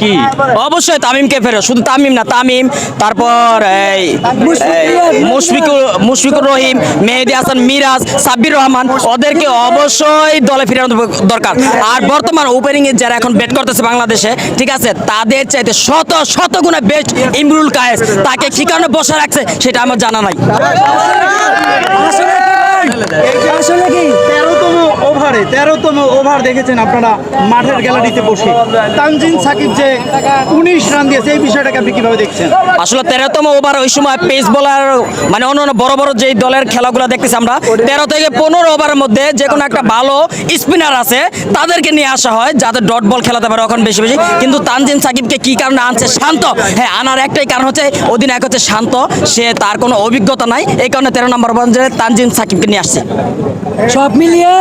কি? অবশ্যই তামিমকে ফেরত, শুধু তামিম না, তামিম, তারপর মুশফিকুর মুশফিকুর রহিম, মেহেদি হাসান, মিরাজ, সাব্বির রহমান, ওদেরকে অবশ্যই দলে ফিরানো দরকার। আর বর্তমান ওপেনিং এ যারা এখন ব্যাট করতেছে বাংলাদেশে, ঠিক আছে, তাদের চাইতে শত শত গুণে বেস্ট ইমরুল কায়েস, তাকে কি বসে রাখছে সেটা আমার জানা নাই। আসলে কি? ওভারে তেরোতম ওভার দেখেছেন আপনারা মাঠের গ্যালারিতে বসে। তানজিন সাকিব যে উনিশ রান দিয়েছে এই বিষয়টাকে আপনি কীভাবে দেখছেন? আসলে তেরোতম ওভার ওই সময় পেস বোলার মানে অন্য অন্য বড় বড় যেই দলের খেলাগুলো দেখতেছি আমরা তেরো থেকে পনেরো ওভারের মধ্যে যে কোনো একটা ভালো স্পিনার আছে তাদেরকে নিয়ে আসা হয় যাদের ডট বল খেলাতে পারে ওখানে বেশি বেশি। কিন্তু তানজিন সাকিবকে কি কারণে আনছে? শান্ত। হ্যাঁ আনার একটাই কারণ হচ্ছে অধিনায়ক হচ্ছে শান্ত। সে তার কোনো অভিজ্ঞতা নাই। এই কারণে তেরো নম্বর বন্ধে তানজিন সাকিবকে নিয়ে আসছে। সব মিলিয়ে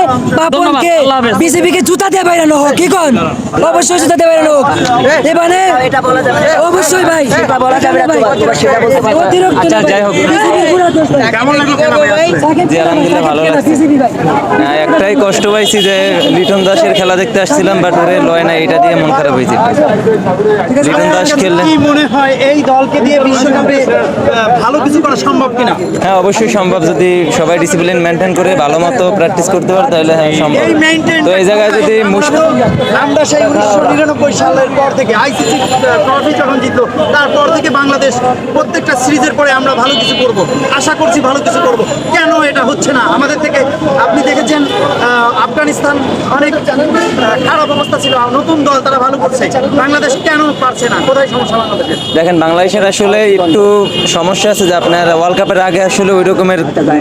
পাপনকে ধন্যবাদ, আল্লাহ হাফেজ। বিসিবি কে জুতা দিয়ে বাইরানো হোক কি কোন? অবশ্যই জুতা দিয়ে বাইরানো হোক। এবারে অবশ্যই ভাই আচ্ছা, যাই হোক। হ্যাঁ, একটাই কষ্ট পাইছি যে লিটন দাসের খেলা দেখতে আসছিলাম বাট ওরে লয় না এটা দিয়ে মন খারাপ হয়েছে। লিটন দাস খেললেন কি মনে হয় এই দলকে দিয়ে বিশ্বকাপে ভালো কিছু করা সম্ভব কিনা? হ্যাঁ অবশ্যই সম্ভব। যদি সবাই ডিসিপ্লিন মেনটেন করে ভালো মতো প্র্যাকটিস করতে পারে তাহলে হ্যাঁ সম্ভব তো এই জায়গায় যদি আমরা সেই উনিশশো নিরানব্বই সালের পর থেকে আইসিসি ট্রফি যখন জিতলো তারপর থেকে বাংলাদেশ প্রত্যেকটা সিরিজের পরে আমরা ভালো কিছু করব। আশা করছি ভালো কিছু করব। কেন এটা হচ্ছে না? আমাদের থেকে আপনি দেখেছেন আফগানিস্তান অনেক খারাপ অবস্থা ছিল। নতুন দল তারা ভালো করছে। বাংলাদেশ কেন পারছে না? কোথায় সমস্যা বাংলাদেশের? দেখেন বাংলাদেশের আসলে একটু সমস্যা আছে যে আপনার ওয়ার্ল্ড কাপের আগে আসলে ওই রকমের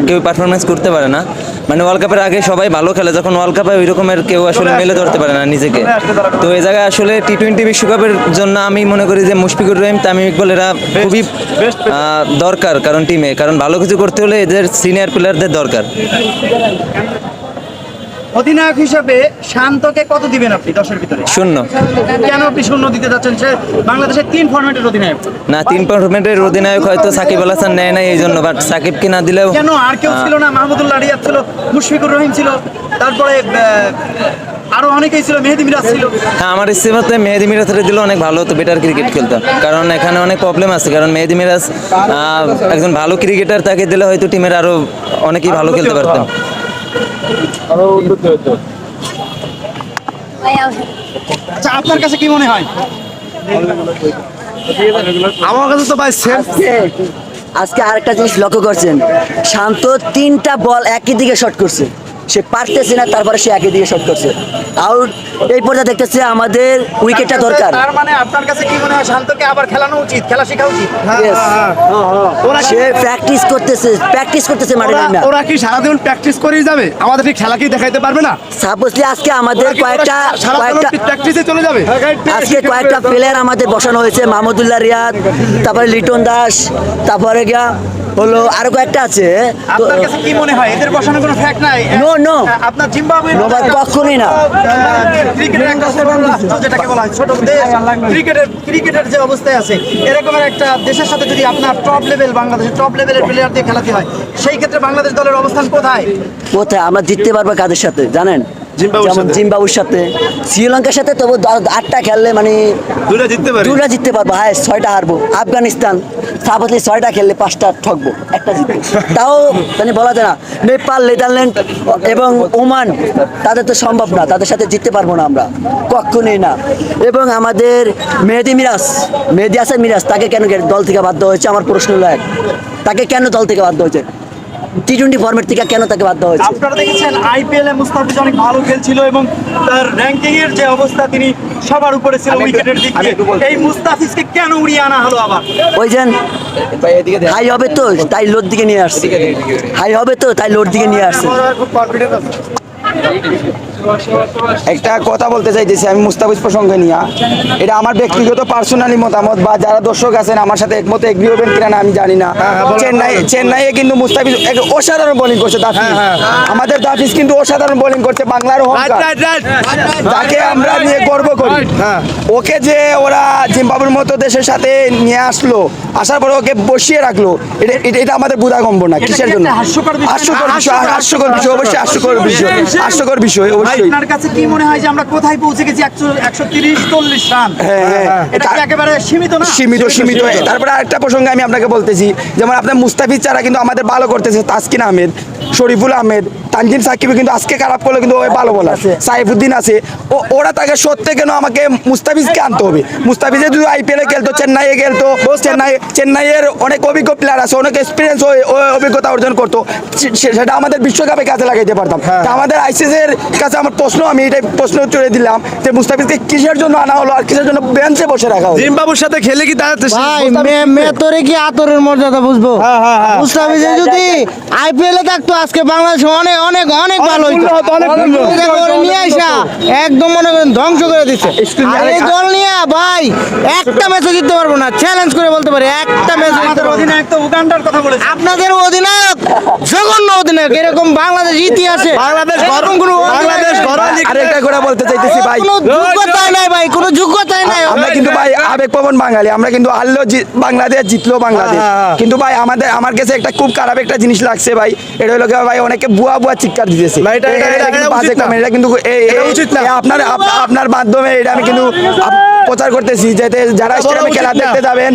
কেউ পারফরমেন্স করতে পারে না। মানে ওয়ার্ল্ড কাপের আগে সবাই ভালো খেলে যখন ওয়ার্ল্ড কাপে ওই রকমের কেউ আসলে মেলে ধরতে পারে না নিজেকে। তো এই জায়গায় আসলে টি টোয়েন্টি বিশ্বকাপের জন্য আমি মনে করি যে মুশফিকুর রহিম তামিম ইকবল এরা খুবই আহ, দরকার কারণ টিমে কারণ ভালো কিছু করতে হলে এদের সিনিয়র প্লেয়ারদের দরকার। অধিনায়ক হিসেবে শান্তকে কত দিবেন আপনি দশের ভিতরে? শূন্য। কেন আপনি শূন্য দিতে যাচ্ছেন? সে বাংলাদেশের তিন ফরম্যাটের অধিনায়ক। না তিন পারফরমেন্টের অধিনায়ক হয়তো সাকিব আল হাসান নেয় নাই এই জন্য বাট সাকিবকে না দিলেও কেন? আর কেউ ছিল না মাহমুদুল্লাহ রিয়াদ ছিল মুশফিকুর রহিম ছিল তারপরে আরও অনেকেই ছিল মেহেদি মিরাজ ছিল। হ্যাঁ আমার ইচ্ছে মতে মেহেদি মিরাজের দিলে অনেক ভালো হতো বেটার ক্রিকেট খেলতো। কারণ এখানে অনেক প্রবলেম আছে কারণ মেহেদি মিরাজ একজন ভালো ক্রিকেটার তাকে দিলে হয়তো টিমের আরও অনেকেই ভালো খেলতে আচ্ছা আপনার কাছে কি মনে হয়? আমার কাছে তো ভাই সেম আজকে আরেকটা জিনিস লক্ষ্য করছেন। শান্ত তিনটা বল একই দিকে শট করছে। সে পারতেছে না তারপরে সে একই দিকে শট করছে। আউট এই পর্যায়ে দেখতেছে আমাদের উইকেটটা দরকার। তার মানে আপনার কাছে কি মনে হয় শান্তকে আবার খেলানো উচিত খেলা শেখা উচিত? Yes. ওরা সে প্র্যাকটিস করতেছে প্র্যাকটিস করতেছে মাঠে ওরা- নামে। ওরা কি সারাদিন প্র্যাকটিস করেই যাবে? আমাদের কি খেলা কি দেখাইতে পারবে না? সাপোজলি আজকে আমাদের কয়েকটা কয়েকটা প্র্যাকটিসে চলে যাবে? আজকে কয়েকটা প্লেয়ার আমাদের বসানো হয়েছে মাহমুদুল্লাহ রিয়াদ তারপরে লিটন দাস তারপরে গিয়া হলো আরও কয়েকটা আছে। আপনার কাছে কি মনে হয়? এদের বসানোর কোনো ফ্যাক্ট নাই? No, no. আপনার মতো ভাই, একটা কখনোই না। ক্রিকেটের একটা ছোট রাষ্ট্র যেটাকে বলা হয় ছোট দেশ ক্রিকেটের ক্রিকেটের যে অবস্থায় আছে এরকমের একটা দেশের সাথে যদি আপনার টপ লেভেল বাংলাদেশের টপ লেভেলের প্লেয়ার দিয়ে খেলাতে হয় সেই ক্ষেত্রে বাংলাদেশ দলের অবস্থান কোথায়? কোথায়? আমরা জিততে পারব কাদের সাথে জানেন? যেমন সাথে। জিম্বাবুর সাথে। শ্রীলঙ্কার সাথে তবু আটটা খেললে মানে দুটা জিততে পারি। দুটা জিততে পারব। হ্যাঁ ছয়টা হারবো। আফগানিস্তান সাপোজলি ছয়টা খেললে পাঁচটা ঠকবো একটা জিতবো। তাও মানে বলা যায় না। নেপাল নেদারল্যান্ড এবং ওমান তাদের তো সম্ভব না। তাদের সাথে জিততে পারব না আমরা। কখনোই না। এবং আমাদের মেহেদি মিরাজ মেহেদি হাসান মিরাজ তাকে কেন দল থেকে বাধ্য হয়েছে? আমার প্রশ্ন এক। তাকে কেন দল থেকে বাধ্য হয়েছে? টি টোয়েন্টি ফর্মেট থেকে কেন তাকে বাধ্য হয়েছে? আপনারা দেখেছেন আইপিএল এ মুস্তাফিজ অনেক ভালো খেলছিল এবং তার র্যাঙ্কিং এর যে অবস্থা তিনি সবার উপরে ছিল উইকেটের দিক দিয়ে। এই মুস্তাফিজকে কেন উড়িয়ে আনা হলো আবার? ওই যেন হাই হবে তো তাই লোড দিকে নিয়ে আসছে। হাই হবে তো তাই লোড দিকে নিয়ে আসছে। খুব কনফিডেন্স আছে। একটা কথা বলতে চাইতেছি আমি মুস্তাফিজ প্রসঙ্গে নিয়ে। এটা আমার ব্যক্তিগত পার্সোনালি মতামত বা যারা দর্শক আছেন আমার সাথে একমত এগ্রি হবেন কিনা আমি জানি না। চেন্নাই চেন্নাইয়ে কিন্তু মুস্তাফিজ এক অসাধারণ বোলিং করছে দাফিজ আমাদের দাফিজ কিন্তু অসাধারণ বোলিং করছে বাংলার যাকে আমরা নিয়ে গর্ব করি। হ্যাঁ। ওকে যে ওরা জিম্বাবুর মতো দেশের সাথে নিয়ে আসলো আসার পরে ওকে বসিয়ে রাখল এটা এটা- এটা আমাদের বুধাগম্ব না কিসের জন্য? হাস্যকর বিষয়। হাস্যকর বিষয় অবশ্যই হাস্যকর বিষয়। হাস্যকর বিষয় অবশ্যই আপনার কাছে কি মনে হয় যে আমরা কোথায় পৌঁছে গেছি? একশো তিরিশ চল্লিশ রান। হ্যাঁ, হ্যাঁ। এটা একেবারে সীমিত না? সীমিত। সীমিত। তারপরে আরেকটা প্রসঙ্গে আমি আপনাকে বলতেছি। যেমন আপনার মুস্তাফিজ ছাড়া কিন্তু আমাদের ভালো করতেছে তাসকিন আহমেদ শরীফুল আহমেদ তানজিম সাকিব কিন্তু আজকে খারাপ করলে কিন্তু ওই ভালো বলার সাইফুদ্দিন আছে। ও ওরা তাকে সত্যি কেন আমাকে মুস্তাফিজকে আনতে হবে। মুস্তাফিজে যদি আইপিএলে খেলতো চেন্নাইয়ে খেলতো চেন্নাই চেন্নাইয়ের অনেক অভিজ্ঞ প্লেয়ার আছে অনেক এক্সপিরিয়েন্স অভিজ্ঞতা অর্জন করতো। সেটা আমাদের বিশ্বকাপে কাজে লাগাইতে পারতাম। আমাদের আইসিসি এর কাছে আমার প্রশ্ন আমি এটাই প্রশ্ন চলে দিলাম যে মুস্তাফিজকে কিসের জন্য আনা হলো আর কিসের জন্য বেঞ্চে বসে রাখা হলো? জিম্বাবুর সাথে খেলে কি তার ভাই মে মে তোরে কি আতরের মর্যাদা বুঝব? মুস্তাফিজে যদি আইপিএলে থাকতো আজকে বাংলাদেশ অনেক অনেক অনেক ভালো হইতো নিয়ে একদম মনে করেন ধ্বংস করে দিচ্ছে আর এই দল নিয়ে ভাই একটা ম্যাচও জিততে পারব না। চ্যালেঞ্জ করে বলতে পারি একটা ম্যাচ আমাদের অধিনায়ক তো উগান্ডার কথা বলেছে। আপনাদের অধিনায়ক জঘন্য অধিনায়ক এরকম বাংলাদেশ ইতিহাসে বাংলাদেশ এরকম কোনো বাংলাদেশ লিগ- আরেকটা করে বলতে চাইতেছি ভাই। কোনো যোগ্যতাই নাই ভাই কোনো যোগ্যতাই নাই। আমরা কিন্তু ভাই আবেগপ্রবণ বাঙালি আমরা কিন্তু হারলেও বাংলাদেশ জিতলো বাংলাদেশ। হ্যাঁ, হ্যাঁ। কিন্তু ভাই আমাদের আমার কাছে একটা খুব খারাপ একটা জিনিস লাগছে ভাই এটা হলো ভাই অনেকে বুয়া বুয়া চিৎকার দিতেছে। ভাই, এটা- কিন্তু আপনার আপনার মাধ্যমে এটা আমি কিন্তু প্রচার করতেছি যাতে যারা খেলা দেখতে যাবেন।